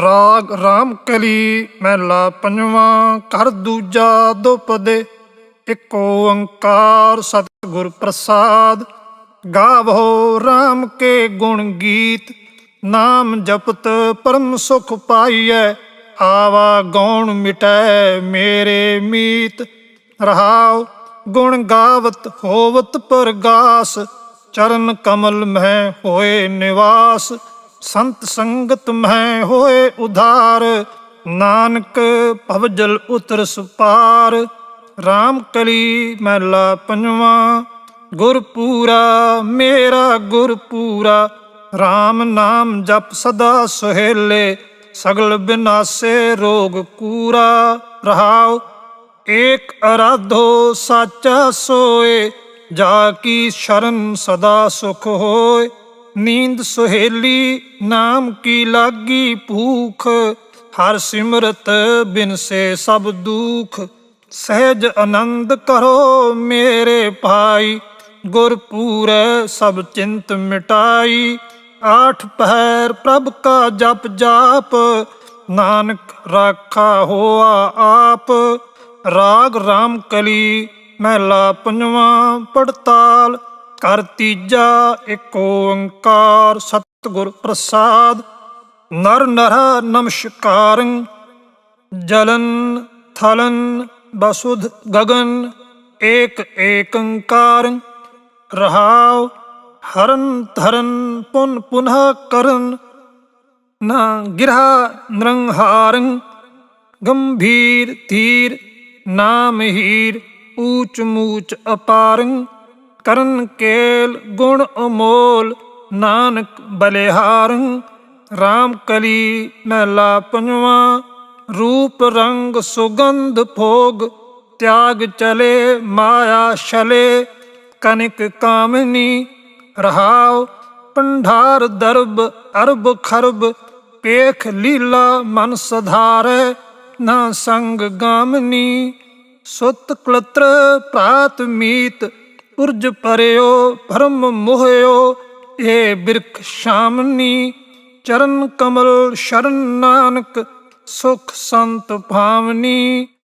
ਰਾਗ ਰਾਮ ਕਲੀ ਮਹਿਲਾ ਪੰਜਵਾਂ, ਘਰ ਦੂਜਾ ਦੁਪਦੇ, ਇੱਕ ਓੰਕਾਰ ਸਤਿਗੁਰ ਪ੍ਰਸਾਦ। ਗਾਵੋ RAM ਕੇ ਗੁਣ ਗੀਤ, ਨਾਮ ਜਪਤ ਪਰਮ ਸੁਖ ਪਾਈਐ, ਆਵਾ ਗੌਣ ਮਿਟੈ ਮੇਰੇ ਮੀਤ। ਰਹਾਉ ਗੁਣ ਗਾਵਤ ਹੋਵਤ ਪਰਗਾਸ, ਚਰਨ ਕਮਲ ਮਹਿ ਹੋਏ ਨਿਵਾਸ। ਸੰਤ ਸੰਗਤ ਮੈਂ ਹੋਏ ਉਧਾਰ, ਨਾਨਕ ਭਵਜਲ ਉਤਰ ਸੁਪਾਰ RAM ਕਲੀ ਮਹਿਲਾ ਪੰਜਵਾਂ, ਗੁਰਪੂਰਾ ਮੇਰਾ ਗੁਰ ਪੂਰਾ RAM ਨਾਮ ਜਪ ਸਦਾ ਸੁਹੇਲੇ, ਸਗਲ ਬਿਨਾਸੇ ਰੋਗ ਕੂਰਾ, ਰਹਾਉ, ਏਕ ਅਰਾਧੋ ਸਾਚਾ ਸੋਏ, ਜਾ ਕੀ ਸ਼ਰਨ ਸਦਾ ਸੁਖ ਹੋਏ। ਨੀਂਦ ਸੁਹੇਲੀ ਨਾਮ ਕੀ ਲਾਗੀ ਭੂਖ? ਹਰ ਸਿਮਰਤ ਬਿਨ ਸੇ ਸਭ ਦੁਖ। ਸਹਿਜ ਆਨੰਦ ਕਰੋ ਮੇਰੇ ਭਾਈ। ਗੁਰ ਪੂਰੈ ਸਭ ਚਿੰਤ ਮਿਟਾਈ। ਆਠ ਪਹਿਰ ਪ੍ਰਭ ਕਾ ਜਪ ਜਾਪ। ਨਾਨਕ ਰਾਖਾ ਹੋਆ ਆਪ। ਰਾਗ RAM ਕਲੀ ਮਹਿਲਾ ਪੰਜਵਾਂ ਪੜਤਾਲ। ਕਰ ਤੀਜਾ ਏਕ ਓੰਕਾਰ ਸਤਿਗੁਰ ਪ੍ਰਸਾਦ, ਨਰ ਨਰ ਨਮਸਕਾਰੰ, ਜਲਨ ਥਲਨ ਬਸੁਧ ਗਗਨ, ਏਕ ਏਕੰਕਾਰ, ਰਹਾਉ ਹਰਨ ਧਰਨ ਪੁਨ ਪੁਨਹ ਕਰਨ, ਨਾ ਗਿਰਹਾ ਨਰੰਹਾਰੰ, ਗੰਭੀਰ ਧੀਰ ਨਾਮਹੀਰ ਊਚ ਮੂਚ ਅਪਾਰੰ। ਕਰਨ ਕੇਲ ਗੁਣ ਅਮੋਲ, ਨਾਨਕ ਬਲਿਹਾਰੰ RAM ਕਲੀ ਮਹਿਲਾ ਪੰਜਵਾਂ, ਰੂਪ ਰੰਗ ਸੁਗੰਧ ਭੋਗ, ਤਿਆਗ ਚਲੇ ਮਾਇਆ ਛਲੇ, ਕਨਿਕ ਕਾਮਨੀ ਰਹਾਉ ਪੰਢਾਰ ਦਰਬ ਅਰਬ ਖਰਬ, ਪੇਖ ਲੀਲਾ ਮਨ ਸਧਾਰੈ, ਨਾ ਸੰਗ ਗਾਮਨੀ, ਸੁਤ ਕਲਤਰ ਪ੍ਰਾਤ ਮੀਤ ਉਰਜ ਪਰਿਓ ਭਰਮ ਮੋਹਿਓ ਏ ਬਿਰਖ ਸ਼ਾਮਨੀ ਚਰਨ ਕਮਲ ਸ਼ਰਨ ਨਾਨਕ ਸੁਖ ਸੰਤ ਭਾਵਨੀ।